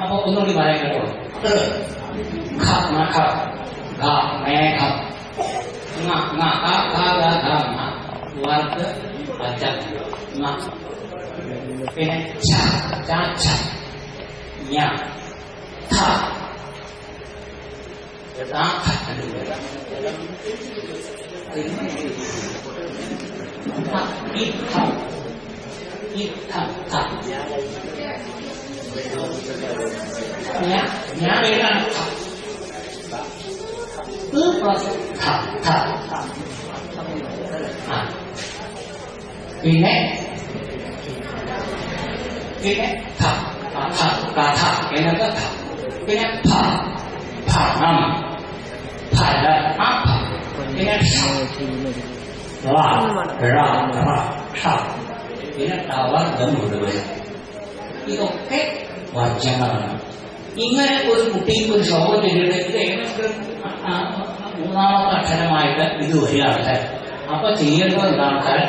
അപ്പൊ ഒന്നുകൂടി പറയാൻ കേട്ടോ ഖ നഖ ഘ മേഘം ങ ങ ക ഖ ഗ ഘ ങ വർഗ് വജ ങ പിന്നെ ഛ ച ഛ ഞ ഥ യഥാ ഥ เนี้ยเนะไปนั่งปึ๊บก็ถับถับอะปีแรกปีแรกขับถับกาถับแกนั้นก็ถับปีแรกผ่าผ่าน้ำผ่าได้อัพปีแรกขับลาลาลาขับปีแรกตาวันเดินหมดเลยอีกตรงเป๊ വർജ്യങ്ങളാണ് ഇങ്ങനെ ഒരു കുട്ടിക്ക് ഒരു ശോഭം ചെയ്തിട്ട് മൂന്നാമത്തെ അക്ഷരമായിട്ട് ഇത് വരികയാണ് അപ്പൊ ചെയ്യേണ്ടത് എന്താണ് സാർ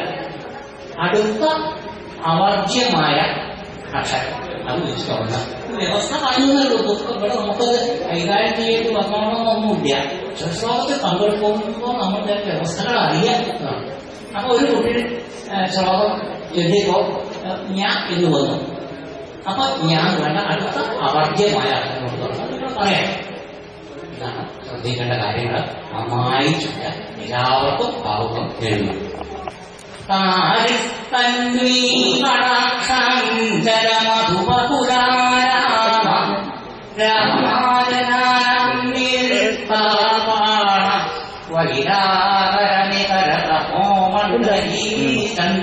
അടുത്ത അവർജ്യമായ അക്ഷരം. അത് വെച്ച് വ്യവസ്ഥ പറയുന്നല്ലോ ഇവിടെ നമുക്കത് കൈകാര്യം ചെയ്ത് വന്നോണമെന്നൊന്നുമില്ല ശ്ലോകത്തിൽ പങ്കെടുക്കുമ്പോൾ നമ്മുടെ വ്യവസ്ഥകൾ അറിയാൻ അപ്പൊ ഒരു കുട്ടി ശ്ലോകം ചൊല്ലിയപ്പോ ഏഹ്, ഞാൻ എന്ന് വന്നു. nó có nhận là nó ảnh rất hợp đồng với mọi là một luật rất rõ ràng là thì mình là lại đi nữa. Mà mãi trẻ giàu và tốt hậu cũng hiền tại tân vi ba ra sang ra ra ma thủ ba khu ma ra ma ra ra nam ni quay ra ra ni ta ra ra ô man ra đi sanh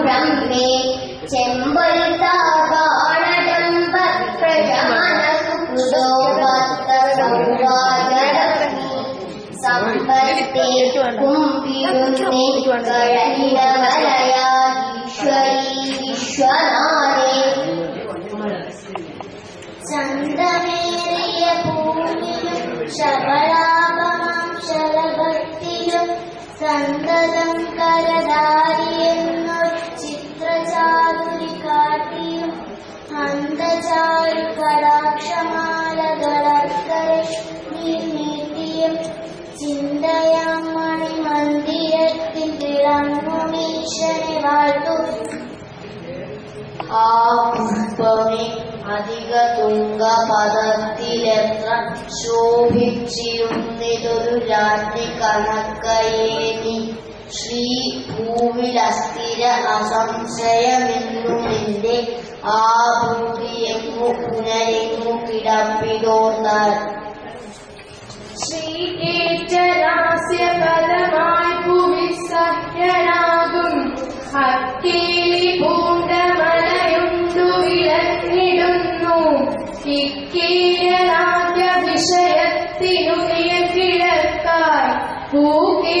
വിളങ്ങുമീശനെ വാഴ്ത്തു ആ പുഷ്പമേ അധിക ശോഭിച്ചിരുന്നിതൊരു രാത്രി കണക്കയേനി ശ്രീ ഭൂവിൽ അസ്ഥിര അസംശയമെന്നു നിന്റെ ആ ഭൂതിയെങ്ങു പുനരെങ്ങു കിടപ്പിടോർന്നാൽ. പദമായി ഭൂമി സഹ്യനാകും പൂണ്ട മലയുണ്ടു വിളഞ്ഞിടുന്നു ഇക്കേരനാദ്യ വിഷയത്തിനു കിഴക്കായി. പൂക്കേറിടും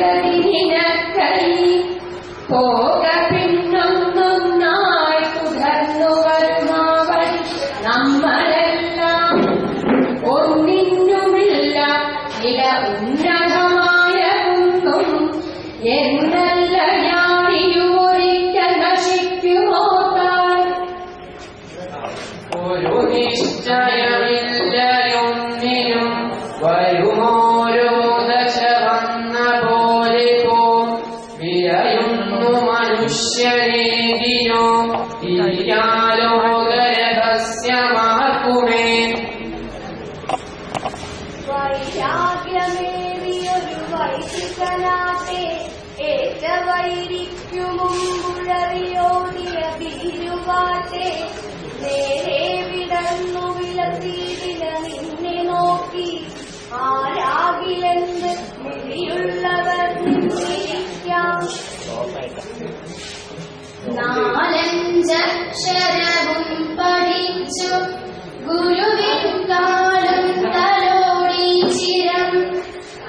ഇന്നീവിടങ്കതിനക്കൈ പോക പിന്നൊന്നൊന്നായി തുടർന്നു വരുമാവൻ നമ്മളെല്ലാം ഒന്നിനുമില്ല ഇട ഉന്നതമായ ഒന്നും എന്നല്ല ഞാനിയൊരിക്കൽ നശിക്കുമോത്താൻ ഒരു നിശ്ചയമില്ലയൊന്നിനും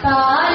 का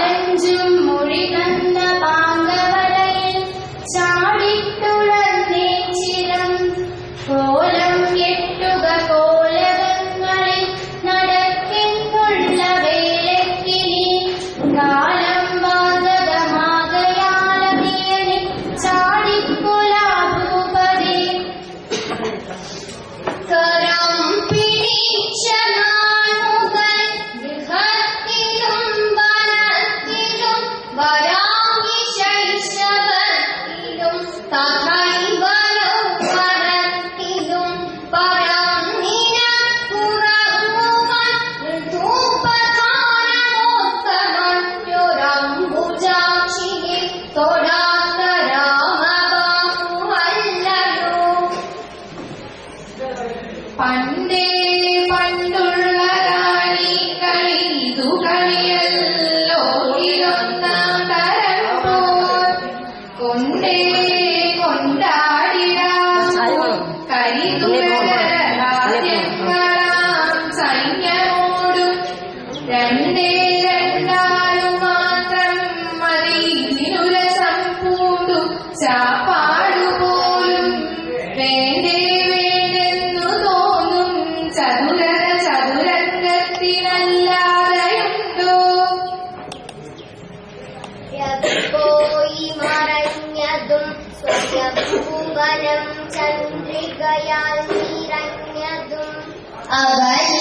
अभय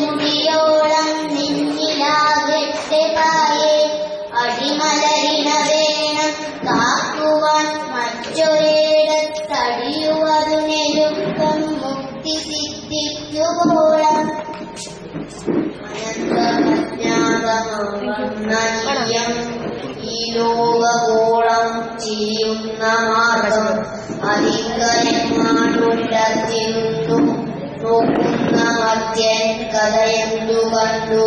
മുടിയോളം നിന്നിലാകട്ടെ പായേ അടിമലരിണ വേണം കാക്കുവാൻ മറ്റൊരിടത്തടിയുവതു നെരുക്കം മുക്തി സിദ്ധിക്കുപോളം അനന്തമജ്ഞാതമാം ഈ ലോകഗോളം ചെയ്യുന്ന മാർഗം അതിങ്കരമാണുള്ളതിരുന്നു നോക്കുന്ന മധ്യൻ കഥയെന്തു കണ്ടു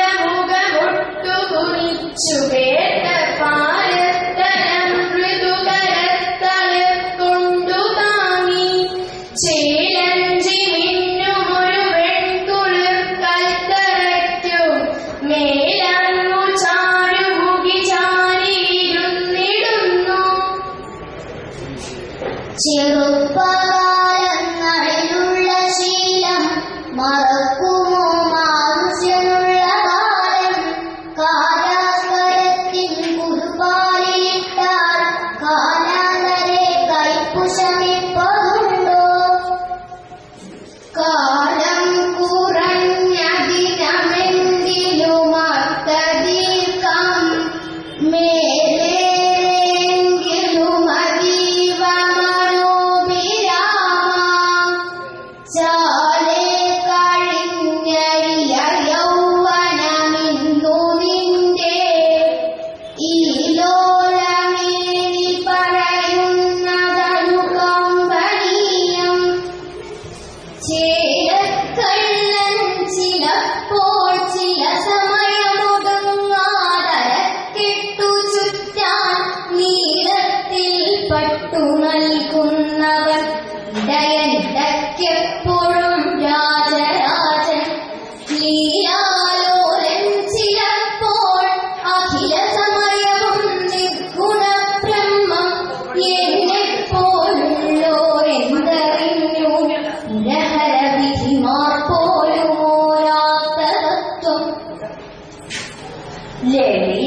ആലസ്യമാണ്ടമുഖമൊട്ടു കുറിച്ചു കേട്ട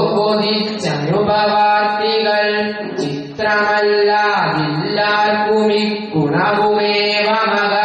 ഔബോധിച്ചനുഭവാർത്ഥികൾ ചിത്രമല്ലാതില്ലാർക്കുമിക്കുണവുമേവ മകൾ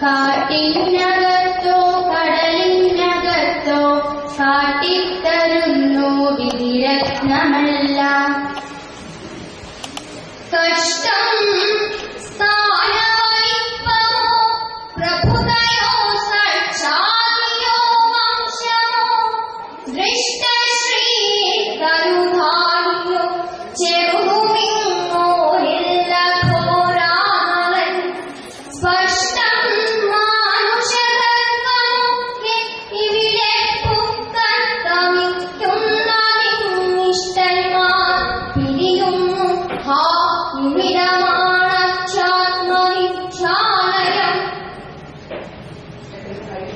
काटे ना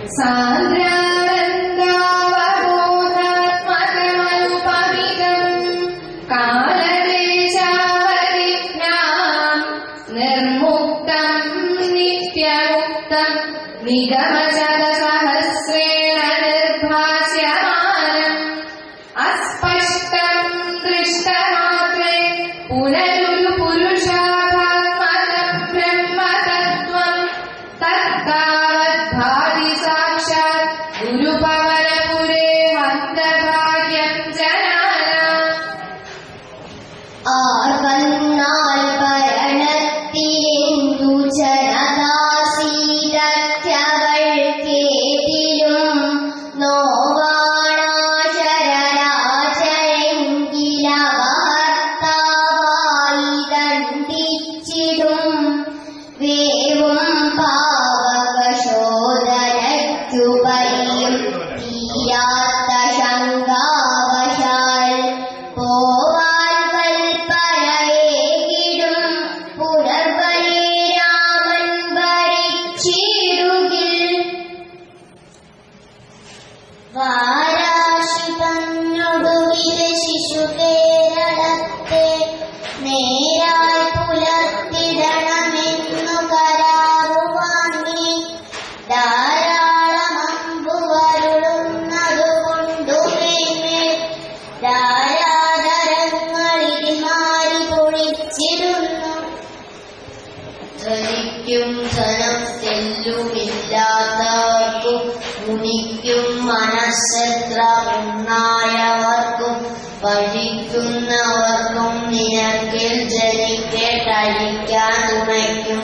Sandra.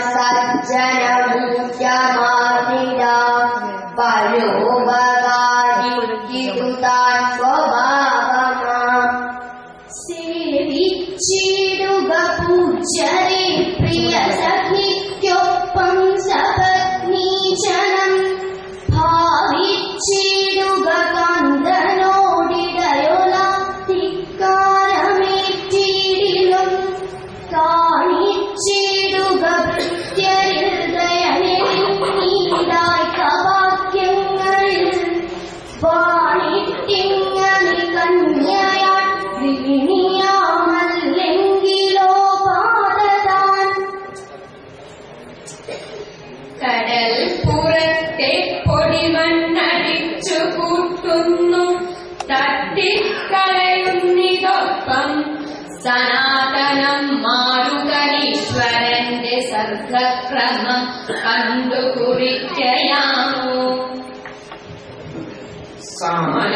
सत् जनमुख्या मा पालो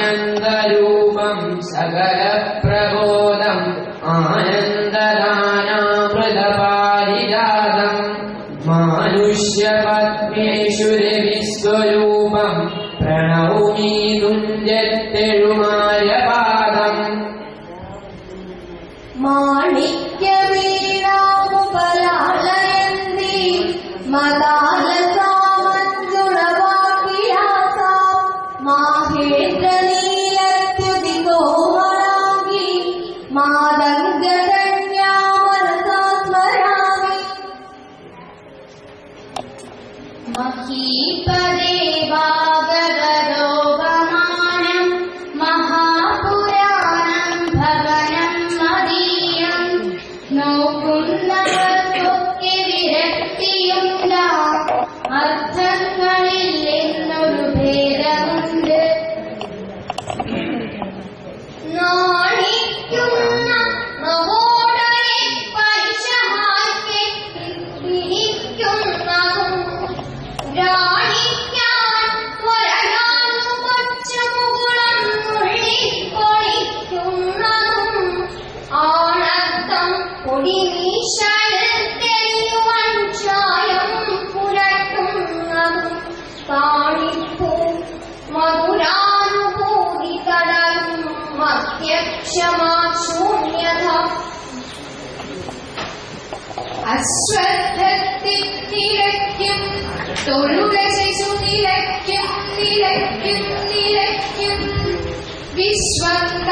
आनन्दरूपं सकल അശ്വത്ഥത്തിൽ നിലയ്ക്കും. തൊഴുക ശിശു നിലയ്ക്കും നിലയ്ക്കും നിലയ്ക്കും. വിശ്വം